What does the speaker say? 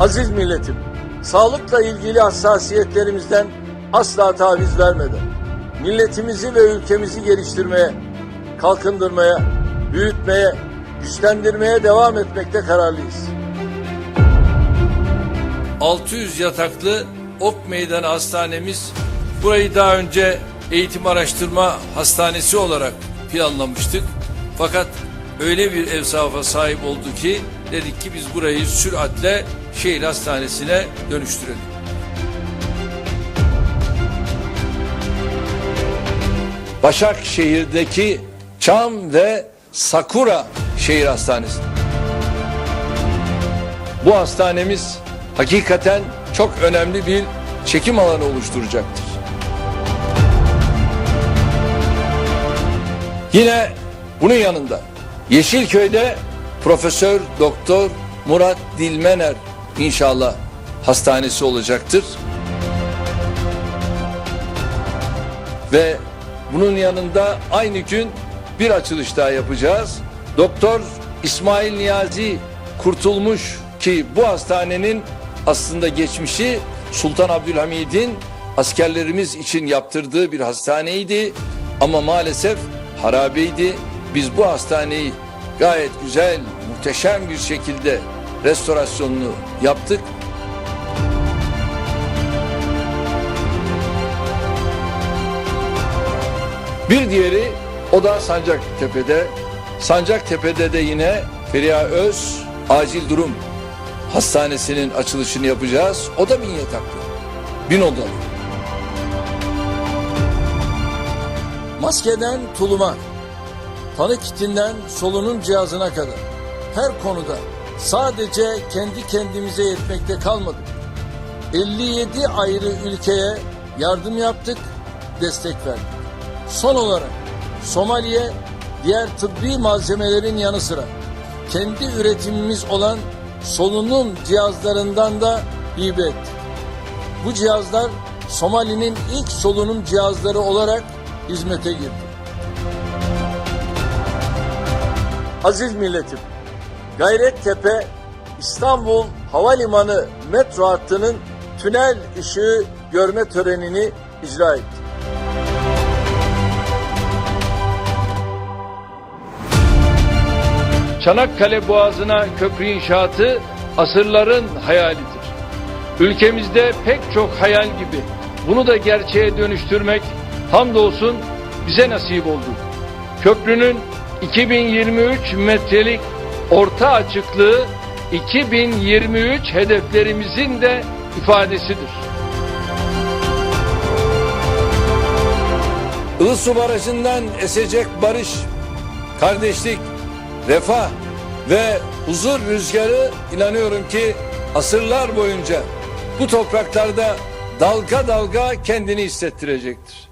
Aziz milletim, sağlıkla ilgili hassasiyetlerimizden asla taviz vermeden, milletimizi ve ülkemizi geliştirmeye, kalkındırmaya, büyütmeye, güçlendirmeye devam etmekte kararlıyız. 600 yataklı Ok Meydanı Hastanemiz burayı daha önce eğitim araştırma hastanesi olarak planlamıştık. Fakat öyle bir evsafa sahip oldu ki dedik ki biz burayı süratle şehir hastanesine dönüştürelim. Başakşehir'deki Çam ve Sakura Şehir Hastanesi. Bu hastanemiz hakikaten çok önemli bir çekim alanı oluşturacaktır. Yine bunun yanında Yeşilköy'de Profesör Doktor Murat Dilmener inşallah hastanesi olacaktır. Ve bunun yanında aynı gün bir açılış daha yapacağız. Doktor İsmail Niyazi Kurtulmuş ki bu hastanenin aslında geçmişi Sultan Abdülhamid'in askerlerimiz için yaptırdığı bir hastaneydi. Ama maalesef harabeydi. Biz bu hastaneyi gayet güzel, muhteşem bir şekilde restorasyonunu yaptık. Bir diğeri o da Sancaktepe'de. Sancaktepe'de de yine Feriha Öz acil durum hastanesinin açılışını yapacağız. O da bin yataklı. Bin odalı. Maskeden tuluma, tanı kitinden solunum cihazına kadar her konuda sadece kendi kendimize yetmekte kalmadık. 57 ayrı ülkeye yardım yaptık, destek verdik. Son olarak Somali'ye diğer tıbbi malzemelerin yanı sıra kendi üretimimiz olan solunum cihazlarından da hibe ettik. Bu cihazlar Somali'nin ilk solunum cihazları olarak hizmete girdi. Aziz milletim, Gayrettepe İstanbul Havalimanı metro hattının tünel ışığı görme törenini icra etti. Çanakkale Boğazı'na köprü inşaatı asırların hayalidir. Ülkemizde pek çok hayal gibi bunu da gerçeğe dönüştürmek hamdolsun bize nasip oldu. Köprünün 2023 metrelik orta açıklığı 2023 hedeflerimizin de ifadesidir. Ilısu Barajı'ndan esecek barış, kardeşlik, refah ve huzur rüzgarı inanıyorum ki asırlar boyunca bu topraklarda dalga dalga kendini hissettirecektir.